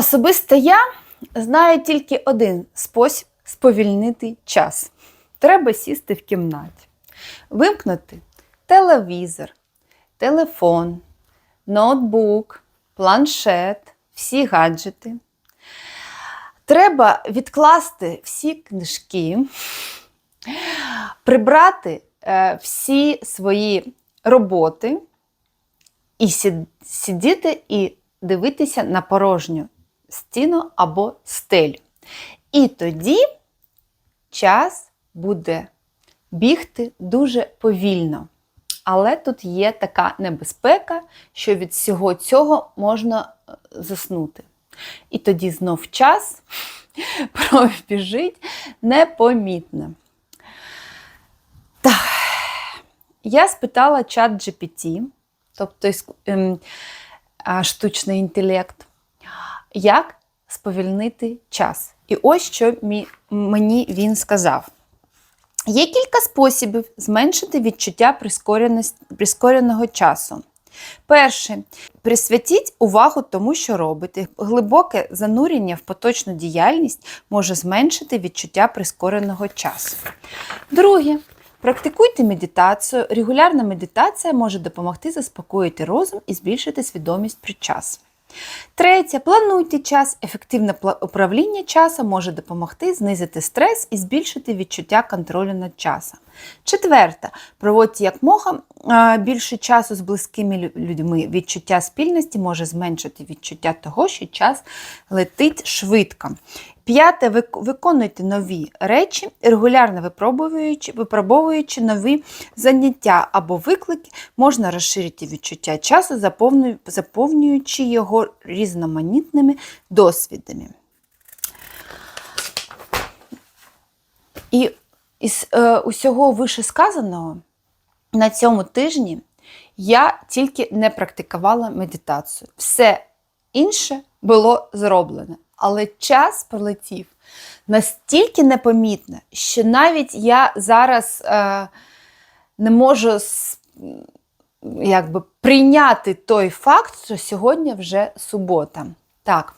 Особисто я знаю тільки один спосіб сповільнити час. Треба сісти в кімнаті, вимкнути телевізор, телефон, ноутбук, планшет, всі гаджети. Треба відкласти всі книжки, прибрати е, всі свої роботи і сидіти і дивитися на порожню стіну або стелю. І тоді час буде бігти дуже повільно. Але тут є така небезпека, що від всього цього можна е, заснути. І тоді знов час пробіжить непомітно. Так, я спитала чат GPT, тобто ем, штучний інтелект, як сповільнити час. І ось що мені він сказав. Є кілька способів зменшити відчуття прискореного часу. Перше, присвятіть увагу тому, що робите. Глибоке занурення в поточну діяльність може зменшити відчуття прискореного часу. Друге, практикуйте медитацію. Регулярна медитація може допомогти заспокоїти розум і збільшити свідомість про час. Третє, плануйте час. Ефективне управління часом може допомогти знизити стрес і збільшити відчуття контролю над часом. Четверте, проводьте як мога більше часу з близькими людьми. Відчуття спільності може зменшити відчуття того, що час летить швидко. П'яте, виконуйте нові речі, регулярно випробуючи, випробовуючи нові заняття або виклики, можна розширити відчуття часу, заповнюючи його різноманітними досвідами. І із е, усього вишесказаного на цьому тижні я тільки не практикувала медитацію. Все інше було зроблено. Але час пролетів настільки непомітно, що навіть я зараз е, не можу якби, прийняти той факт, що сьогодні вже субота. Так,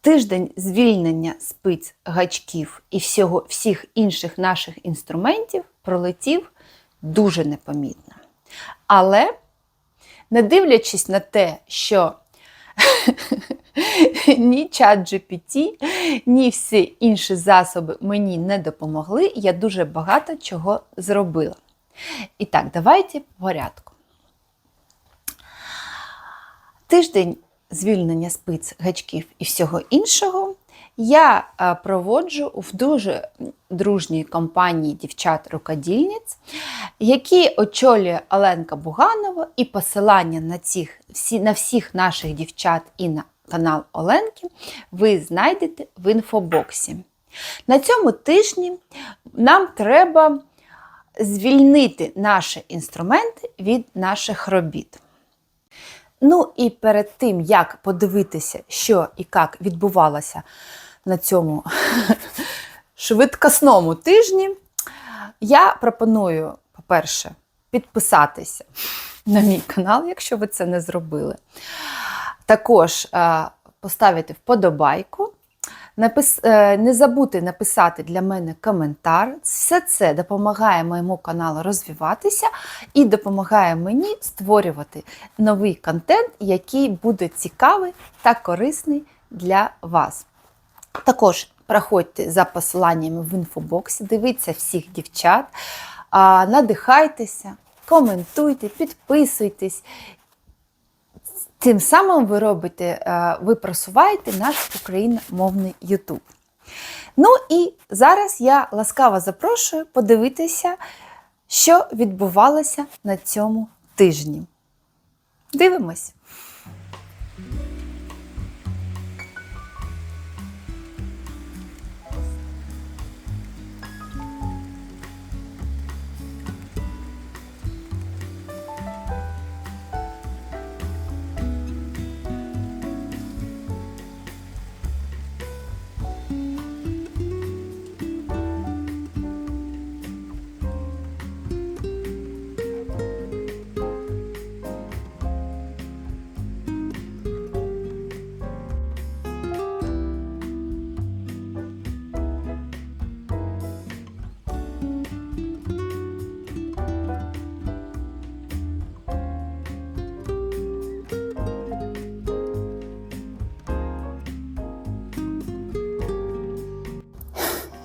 тиждень звільнення спиць, гачків і всього, всіх інших наших інструментів пролетів дуже непомітно. Але, не дивлячись на те, що ні чат GPT, ні всі інші засоби мені не допомогли, я дуже багато чого зробила. І так, давайте по порядку. Тиждень звільнення спиць, гачків і всього іншого я е, проводжу в дуже дружній компанії дівчат-рукодільниць, які очолює Оленка Буганова, і посилання на, цих, на всіх наших дівчат і на канал Оленки ви знайдете в інфобоксі. На цьому тижні нам треба звільнити наші інструменти від наших робіт. Ну і перед тим, як подивитися, що і як відбувалося на цьому швидкосному тижні, я пропоную, по-перше, підписатися на мій канал, якщо ви це не зробили. Також е, поставити вподобайку. Напис... е, Не забудьте написати для мене коментар. Все це допомагає моєму каналу розвиватися і допомагає мені створювати новий контент, який буде цікавий та корисний для вас. Також проходьте за посиланнями в інфобоксі, дивіться всіх дівчат, надихайтеся, коментуйте, підписуйтесь. Тим самим ви робите, е, ви просуваєте наш україномовний YouTube. Ну і зараз я ласкаво запрошую подивитися, що відбувалося на цьому тижні. Дивимось.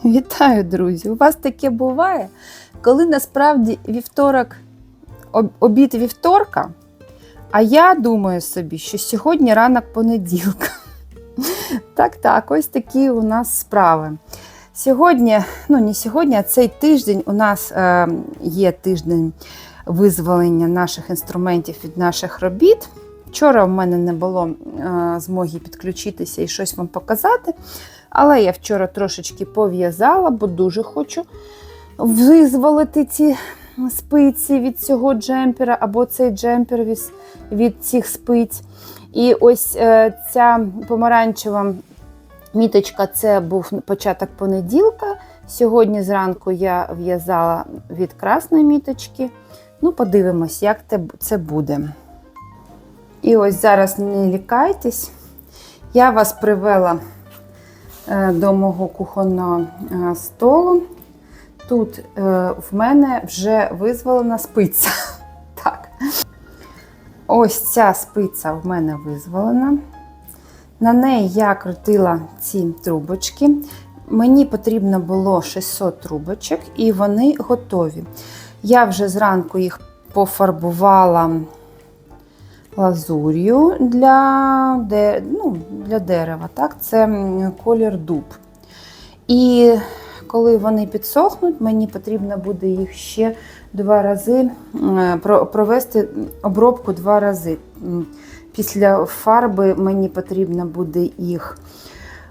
Вітаю, друзі! У вас таке буває, коли насправді вівторок, обід вівторка, а я думаю собі, що сьогодні ранок понеділка. Так, так, ось такі у нас справи. Сьогодні, ну не сьогодні, а цей тиждень у нас е, є тиждень визволення наших інструментів від наших робіт. Вчора в мене не було е, змоги підключитися і щось вам показати. Але я вчора трошечки пов'язала, бо дуже хочу визволити ці спиці від цього джемпера, або цей джемпер від, цих спиць. І ось е, ця помаранчева міточка це був початок понеділка. Сьогодні зранку я в'язала від красної міточки. Ну, подивимось, як це буде. І ось зараз не лікайтесь. Я вас привела е, до мого кухонного е, столу. Тут е, в мене вже визволена спиця. Так. Ось ця спиця в мене визволена. На неї я крутила ці трубочки. Мені потрібно було 600 трубочок, і вони готові. Я вже зранку їх пофарбувала лазур'ю для, де, ну, для дерева. Так? Це колір дуб. І коли вони підсохнуть, мені потрібно буде їх ще два рази провести обробку два рази. Після фарби мені потрібно буде їх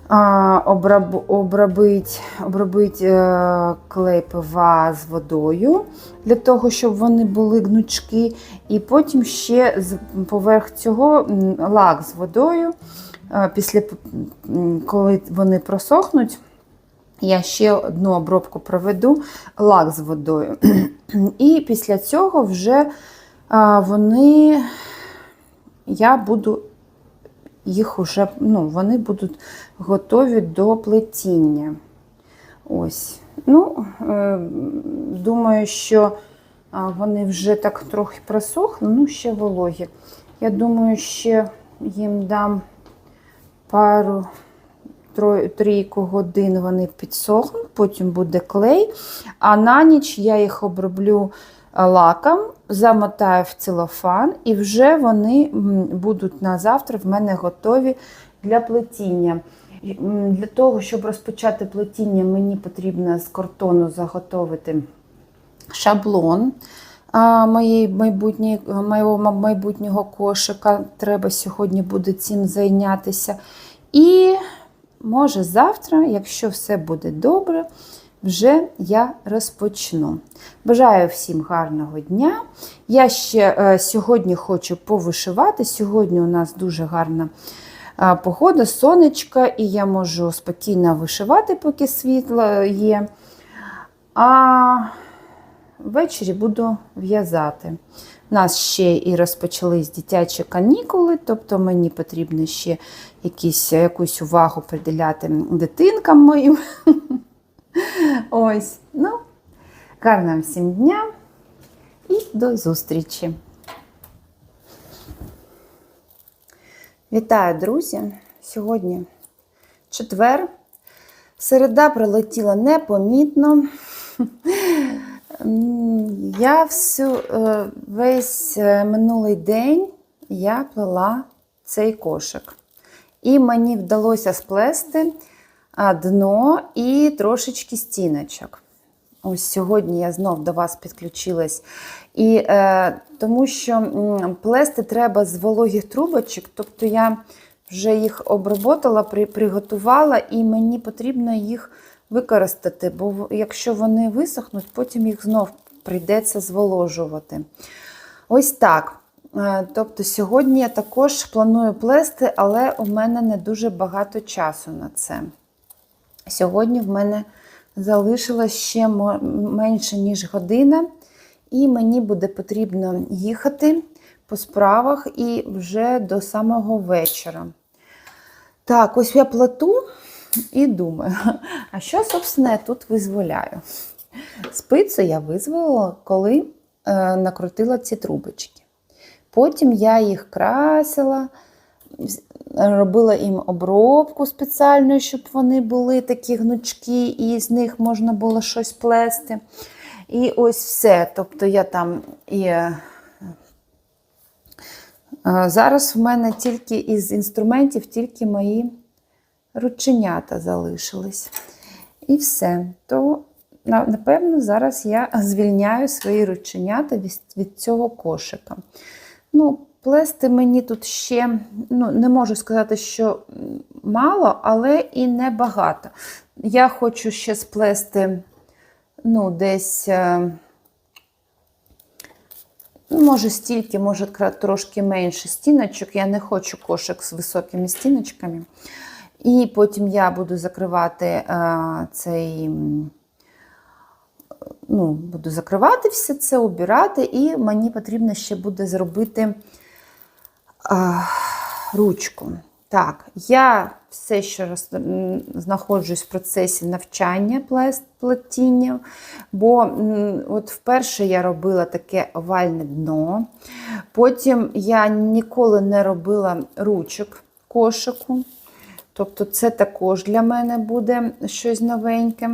а, обраб, обробити, обробити е, клей ПВА з водою для того, щоб вони були гнучки. І потім ще поверх цього лак з водою. Е, Після коли вони просохнуть, я ще одну обробку проведу лак з водою. І після цього вже а, вони я буду їх уже, ну, вони будуть готові до плетіння. Ось. Ну, е, думаю, що вони вже так трохи просохли, ну, ще вологі. Я думаю, ще їм дам пару трійку годин вони підсохнуть, потім буде клей. А на ніч я їх оброблю е, лаком, замотаю в целофан, і вже вони будуть на завтра в мене готові для плетіння. Для того, щоб розпочати плетіння, мені потрібно з картону заготовити шаблон моєї моєго майбутнього кошика. Треба сьогодні буде цим зайнятися. І може завтра, якщо все буде добре, вже я розпочну. Бажаю всім гарного дня. Я ще е, сьогодні хочу повишивати. Сьогодні у нас дуже гарна е, погода, сонечка, і я можу спокійно вишивати, поки світло є. А ввечері буду в'язати. У нас ще і розпочались дитячі канікули, тобто мені потрібно ще якісь, якусь увагу приділяти дитинкам моїм. Ось, ну, гарного всім дня і до зустрічі. Вітаю, друзі! Сьогодні четвер. Середа пролетіла непомітно. Я всю, е, весь е, минулий день я плела цей кошик. І мені вдалося сплести дно і трошечки стіночок. Ось сьогодні я знов до вас підключилась. І е, тому що плести треба з вологих трубочок, тобто я вже їх оброботала, при, приготувала, і мені потрібно їх використати, бо якщо вони висохнуть, потім їх знов прийдеться зволожувати. Ось так. Е, Тобто сьогодні я також планую плести, але у мене не дуже багато часу на це. Сьогодні в мене залишилось ще менше, ніж година, і мені буде потрібно їхати по справах і вже до самого вечора. Так, ось я плату і думаю, а що, собственно, я тут визволяю? Спицю я визволила, коли е, накрутила ці трубочки. Потім я їх красила, робила їм обробку спеціальну, щоб вони були такі гнучкі, і з них можна було щось плести. І ось все. Тобто я там і. е, Зараз в мене тільки із інструментів тільки мої рученята залишились. І все. То, напевно, зараз я звільняю свої рученята від цього кошика. Ну, плести мені тут ще, ну, не можу сказати, що мало, але і не багато. Я хочу ще сплести, ну, десь. е, Ну, може, стільки, може трошки менше стіночок. Я не хочу кошик з високими стіночками. І потім я буду закривати е, цей. Ну, буду закривати все це, убирати, і мені потрібно ще буде зробити ручку. Так, я все ще раз знаходжусь в процесі навчання плетіння, бо от вперше я робила таке овальне дно. Потім я ніколи не робила ручок кошику. Тобто це також для мене буде щось новеньке.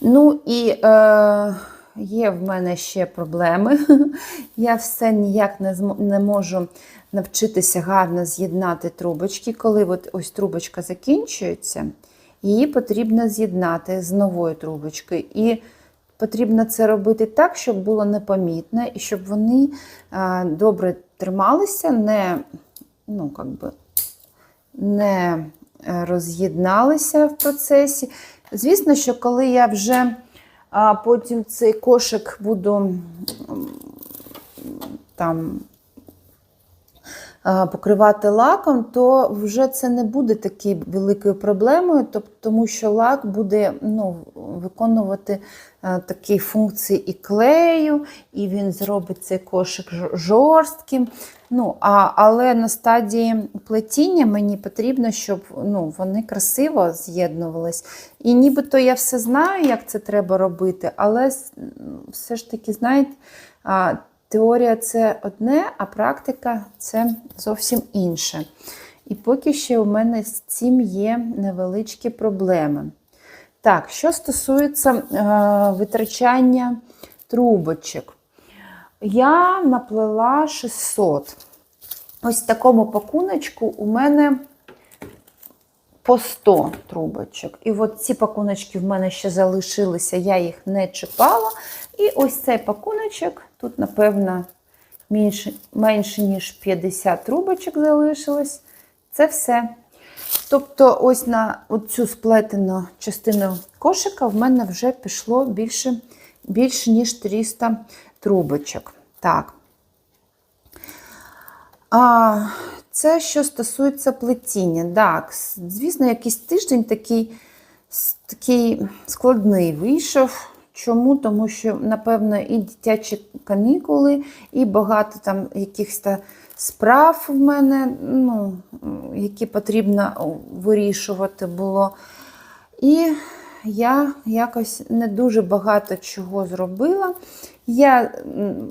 Ну і е, є в мене ще проблеми. Я все ніяк не, не можу навчитися гарно з'єднати трубочки. Коли от ось трубочка закінчується, її потрібно з'єднати з новою трубочкою. І потрібно це робити так, щоб було непомітно, і щоб вони добре трималися, не, ну, как би, не е, роз'єдналися в процесі. Звісно, що коли я вже а, потім цей кошик буду там покривати лаком, то вже це не буде такою великою проблемою, тому що лак буде ну, виконувати такі функції і клею, і він зробить цей кошик жорстким. Ну, а, але на стадії плетіння мені потрібно, щоб ну, вони красиво з'єднувались. І нібито я все знаю, як це треба робити, але все ж таки, знаєте, теорія це одне, а практика це зовсім інше. І поки що у мене з цим є невеличкі проблеми. Так, що стосується е, витрачання трубочок. Я наплела 600. Ось в такому пакуночку у мене по 100 трубочок. І от ці пакуночки в мене ще залишилися, я їх не чіпала. І ось цей пакуночок, тут, напевно, менше, менше ніж 50 трубочок залишилось. Це все. Тобто, ось на цю сплетену частину кошика в мене вже пішло більше, більше ніж 300 трубочок. Так. А, це що стосується плетіння. Так, звісно, якийсь тиждень такий, такий складний вийшов. Чому? Тому що, напевно, і дитячі канікули, і багато там якихось справ в мене, ну, які потрібно вирішувати було. І я якось не дуже багато чого зробила. Я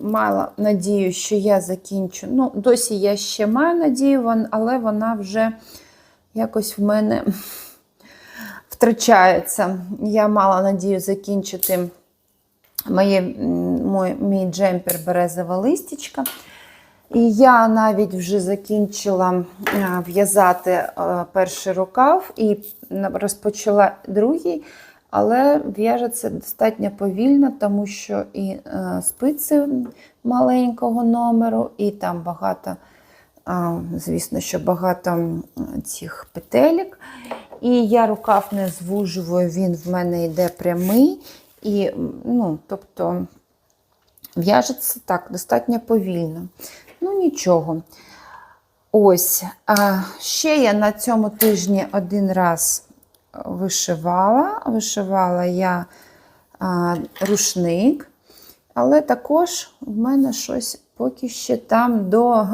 мала надію, що я закінчу. Ну, досі я ще маю надію, але вона вже якось в мене втрачається. Я мала надію закінчити моє, м, мой, мій джемпер березова листічка. І я навіть вже закінчила в'язати перший рукав і розпочала другий, але в'яжеться достатньо повільно, тому що і е, спиці маленького номеру, і там багато, звісно, що багато цих петелек. І я рукав не звужую, він в мене йде прямий. І, ну, тобто, в'яжеться так, достатньо повільно. Ну, нічого. Ось. А ще я на цьому тижні один раз вишивала. Вишивала я а, рушник, але також в мене щось поки ще там до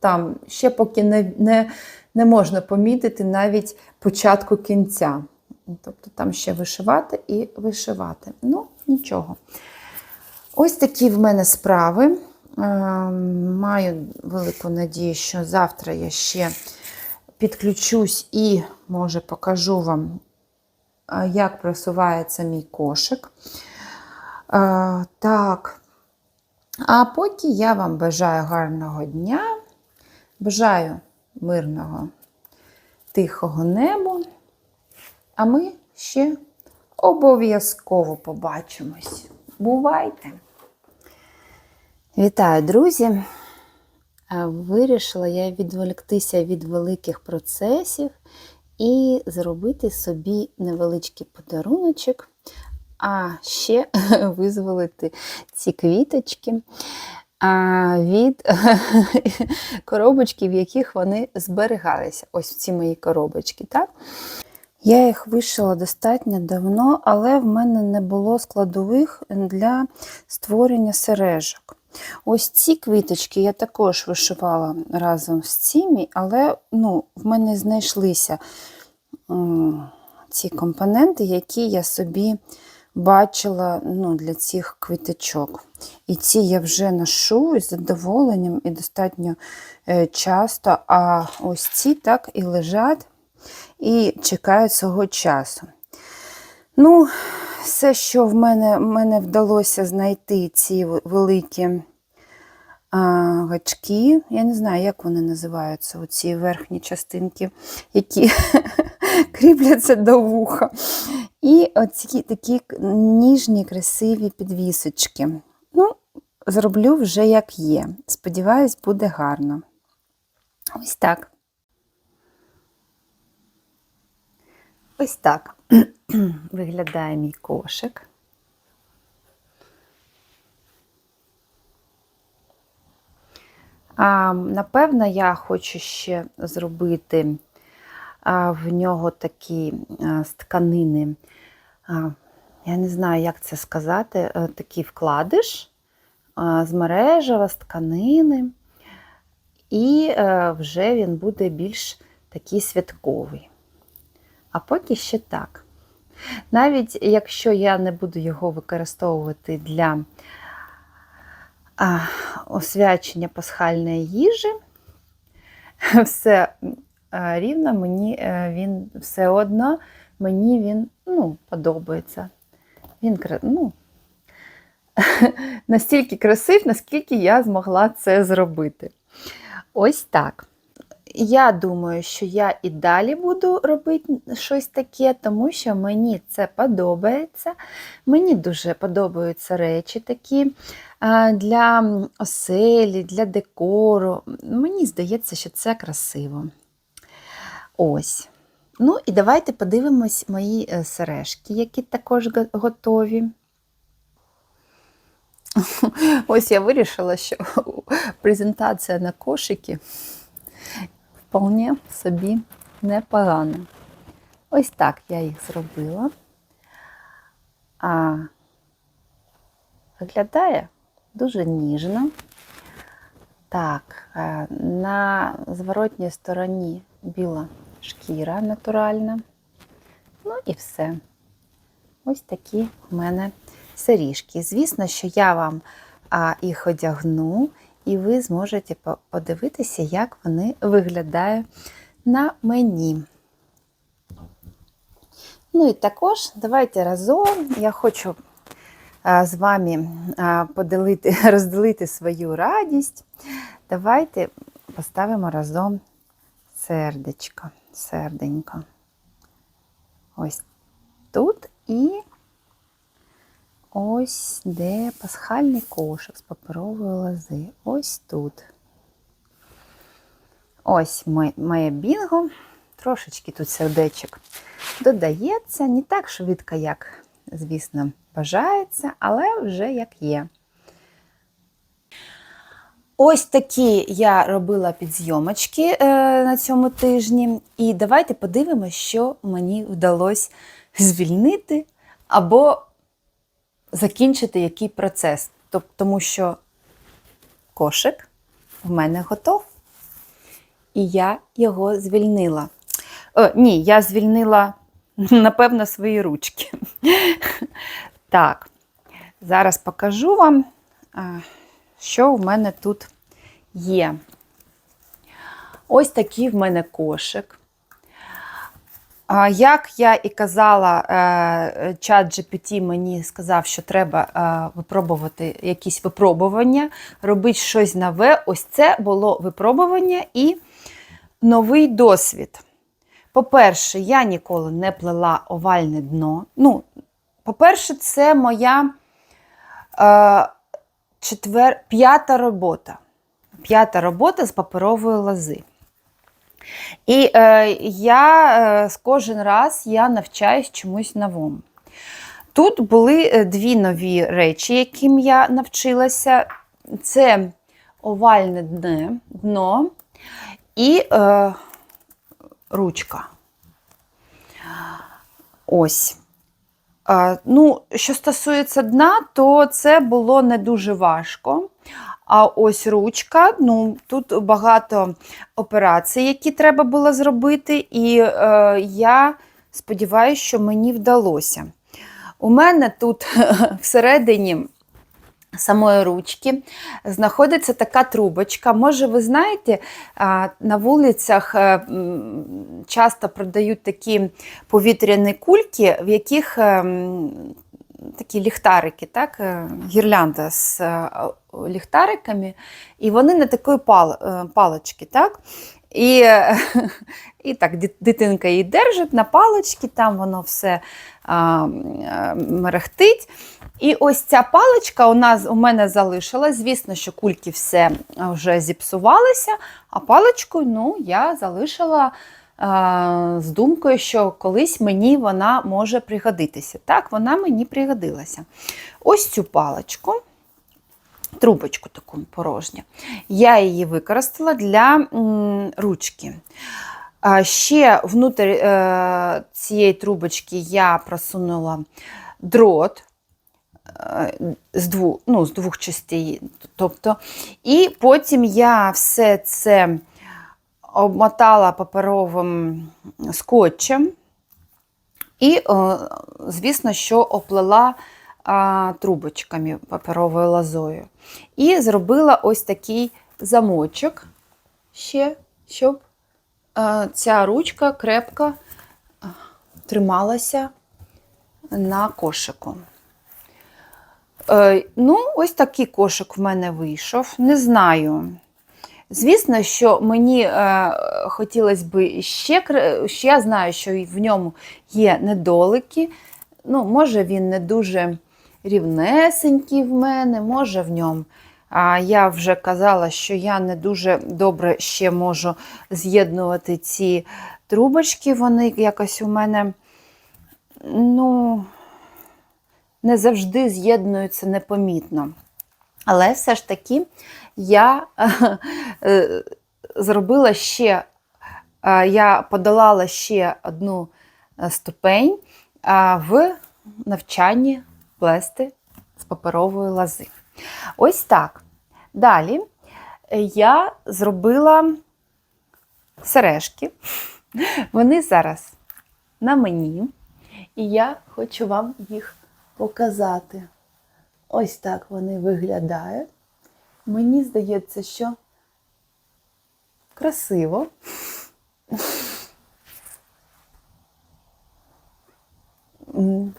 там ще поки не, не, не можна помітити навіть початку кінця. Тобто там ще вишивати і вишивати. Ну, нічого. Ось такі в мене справи. Е, Маю велику надію, що завтра я ще підключусь і, може, покажу вам, як просувається мій кошик. Так. А поки я вам бажаю гарного дня, бажаю мирного, тихого неба. А ми ще обов'язково побачимось. Бувайте! Вітаю, друзі! Е, Вирішила я відволіктися від великих процесів і зробити собі невеличкий подаруночок, а ще визволити ці квіточки від коробочки, в яких вони зберігалися. Ось ці мої коробочки. так? Я їх вишила достатньо давно, але в мене не було складових для створення сережок. Ось ці квіточки я також вишивала разом з цими, але ну, в мене знайшлися ці компоненти, які я собі бачила ну, для цих квіточок. І ці я вже ношу з задоволенням і достатньо е, часто, а ось ці так і лежать і чекають свого часу. Ну, все, що в мене, мене вдалося знайти ці великі гачки. Я не знаю, як вони називаються, оці верхні частинки, які кріпляться до вуха. І оці такі ніжні, красиві підвісочки. Ну, зроблю вже як є. Сподіваюсь, буде гарно. Ось так. Ось так виглядає мій кошик. Напевно, я хочу ще зробити в нього такі з тканини. Я не знаю, як це сказати, а, такий вкладиш з мережева, з тканини, і а, вже він буде більш такий святковий. А поки ще так. Навіть якщо я не буду його використовувати для освячення пасхальної їжі, все а, рівно мені е, він все одно мені він ну, подобається. Він ну, настільки красив, наскільки я змогла це зробити. Ось так. Я думаю, що я і далі буду робити щось таке, тому що мені це подобається. Мені дуже подобаються речі такі для оселі, для декору. Мені здається, що це красиво. Ось. Ну, і давайте подивимось мої е, сережки, які також готові. Ось я вирішила, що презентація на кошики вполне собі непогано. Ось так я їх зробила. А виглядає дуже ніжно. Так, е, на зворотній стороні біла шкіра натуральна. Ну і все. Ось такі в мене сиріжки. Звісно, що я вам їх одягну і ви зможете подивитися, як вони виглядають на мені. Ну і також давайте разом я хочу з вами поділити, розділити свою радість. Давайте поставимо разом сердечко, серденько. Ось тут і ось де пасхальний кошик з паперової лози. Ось тут. Ось моє, бінго. Трошечки тут сердечок додається. Не так швидко, як, звісно, бажається, але вже як є. Ось такі я робила підзйомочки е, на цьому тижні. І давайте подивимося, що мені вдалося звільнити або закінчити який процес. Тому що кошик в мене готов. І я його звільнила. О, ні, я звільнила, напевно, свої ручки. Так, зараз покажу вам, що в мене тут є. Ось такий в мене кошик. Як я і казала, е, чат GPT мені сказав, що треба е, випробувати якісь випробування, робити щось нове. Ось це було випробування і новий досвід. По-перше, я ніколи не плела овальне дно. Ну, по-перше, це моя е, четвер... п'ята робота. П'ята робота з паперової лози. І е, я е, кожен раз я навчаюсь чомусь новому. Тут були е, дві нові речі, яким я навчилася. Це овальне дне, дно і е, ручка. Ось. Е, ну, що стосується дна, то це було не дуже важко. А ось ручка, ну тут багато операцій, які треба було зробити, і е, я сподіваюся, що мені вдалося. У мене тут всередині самої ручки знаходиться така трубочка. Може, ви знаєте, на вулицях е, часто продають такі повітряні кульки, в яких е, м, такі ліхтарики, так? е, гірлянда з е, ліхтариками, і вони на такої пал, е, палочки. Так? І, і так, дитинка її держить на палочці, там воно все а, мерехтить. І ось ця паличка у нас у мене залишилась. Звісно, що кульки все вже зіпсувалися, а паличку ну, я залишила з думкою, що колись мені вона може пригодитися. Так, вона мені пригодилася. Ось цю паличку. Трубочку таку порожню. Я її використала для ручки. Ще внутрі е, цієї трубочки я просунула дрот е, з двох, ну, з двох частей. Тобто, і потім я все це обмотала паперовим скотчем і, е, звісно, що оплела трубочками паперовою лозою. І зробила ось такий замочок ще, щоб е, ця ручка крепко е, трималася на кошику. Ну, ось такий кошик в мене вийшов. Не знаю. Звісно, що мені е, хотілося б ще, ще я знаю, що в ньому є недолики. Ну, може, він не дуже рівнесенький в мене, може в ньому. А я вже казала, що я не дуже добре ще можу з'єднувати ці трубочки. Вони якось у мене, ну, не завжди з'єднуються непомітно. Але все ж таки я е, зробила ще, е, я подолала ще одну е, ступень в навчанні плести з паперової лози. Ось так. Далі я зробила сережки. Вони зараз на мені, і я хочу вам їх показати. Ось так вони виглядають. Мені здається, що красиво.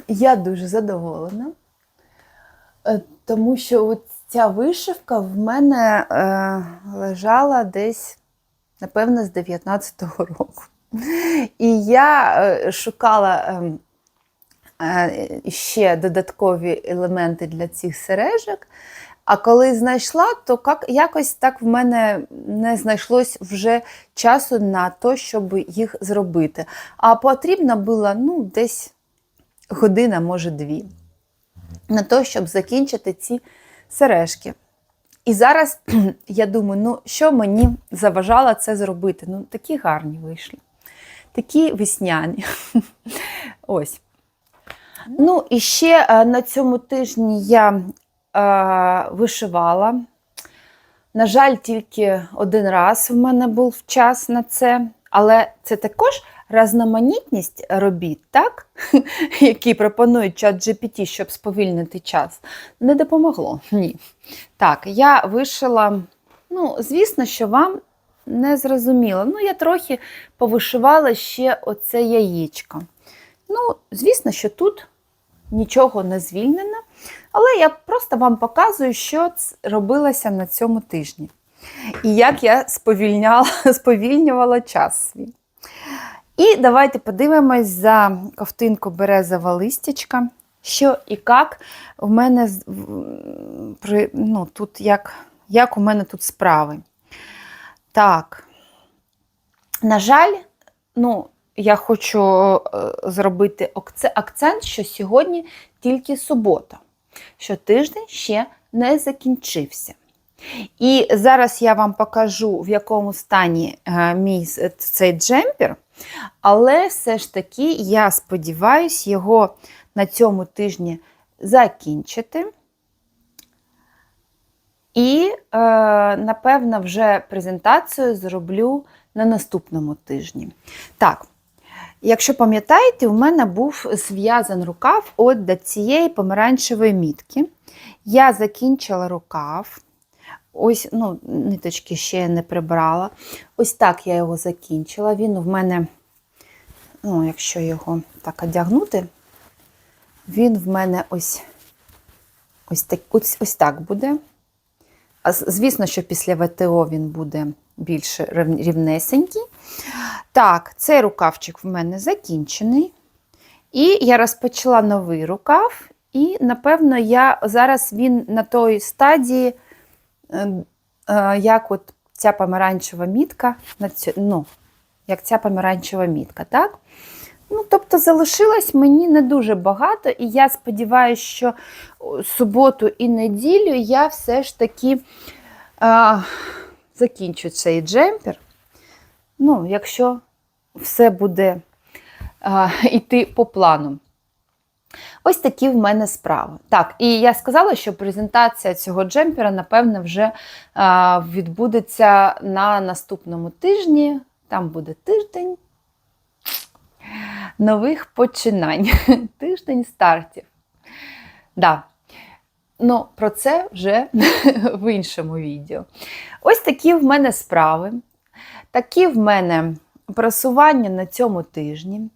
Я дуже задоволена. Е, Тому що от ця вишивка в мене е, лежала десь, напевно, з 19-го року. І я е, шукала е, е, ще додаткові елементи для цих сережок. А коли знайшла, то як, якось так в мене не знайшлось вже часу на те, щоб їх зробити. А потрібно було ну, десь година, може дві, на те, щоб закінчити ці сережки. І зараз я думаю, ну що мені заважало це зробити? Ну, такі гарні вийшли, такі весняні. Ось. Ну, і ще е, на цьому тижні я е, вишивала. На жаль, тільки один раз в мене був час на це, але це також різноманітність робіт, так? які пропонують чат GPT, щоб сповільнити час, не допомогло. Ні. Так, я вишила, ну, звісно, що вам не зрозуміло. Ну, я трохи повишивала ще оце яєчко. Ну, звісно, що тут нічого не звільнено, але я просто вам показую, що робилося на цьому тижні. І як я сповільняла, сповільнювала час свій. І давайте подивимось за ковтинку березова листячка, що і як у мене ну, тут як, як у мене тут справи. Так. На жаль, ну, я хочу е, зробити акцент, що сьогодні тільки субота, що тиждень ще не закінчився. І зараз я вам покажу, в якому стані е, мій цей джемпер, але все ж таки я сподіваюся його на цьому тижні закінчити. І, е, напевно, вже презентацію зроблю на наступному тижні. Так, якщо пам'ятаєте, у мене був зв'язан рукав от до цієї помаранчевої мітки. Я закінчила рукав. Ось, ну, ниточки ще не прибрала. Ось так я його закінчила. Він в мене, ну, якщо його так одягнути, він в мене ось, ось, так, ось, ось так буде. А Звісно, що після ВТО він буде більш рів- рівнесенький. Так, цей рукавчик в мене закінчений. І я розпочала новий рукав, і, напевно, я зараз він на той стадії, е, е, як от ця помаранчева мітка, ну, як ця помаранчева мітка, так? Ну, тобто залишилось мені не дуже багато, і я сподіваюся, що суботу і неділю я все ж таки закінчу цей джемпер. Ну, якщо все буде а, йти по плану. Ось такі в мене справи. Так, і я сказала, що презентація цього джемпера, напевно, вже а, відбудеться на наступному тижні. Там буде тиждень нових починань, тиждень стартів. Да. Ну, про це вже в іншому відео. Ось такі в мене справи, такі в мене просування на цьому тижні.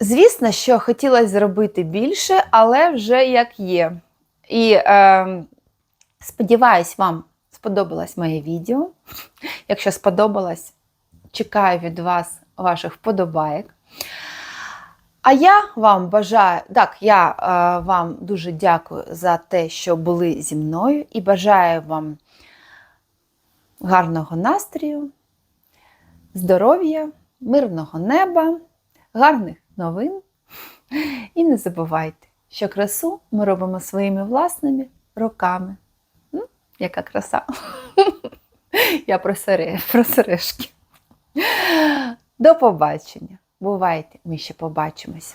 Звісно, що хотілося зробити більше, але вже як є. І е, сподіваюсь, вам сподобалось моє відео. Якщо сподобалось, чекаю від вас ваших вподобаєк. А я вам бажаю, так, я е, вам дуже дякую за те, що були зі мною, і бажаю вам гарного настрою, здоров'я, мирного неба, гарних новин. І не забувайте, що красу ми робимо своїми власними руками. М? Яка краса! Я про сережки. До побачення. Бувайте, ми ще побачимося.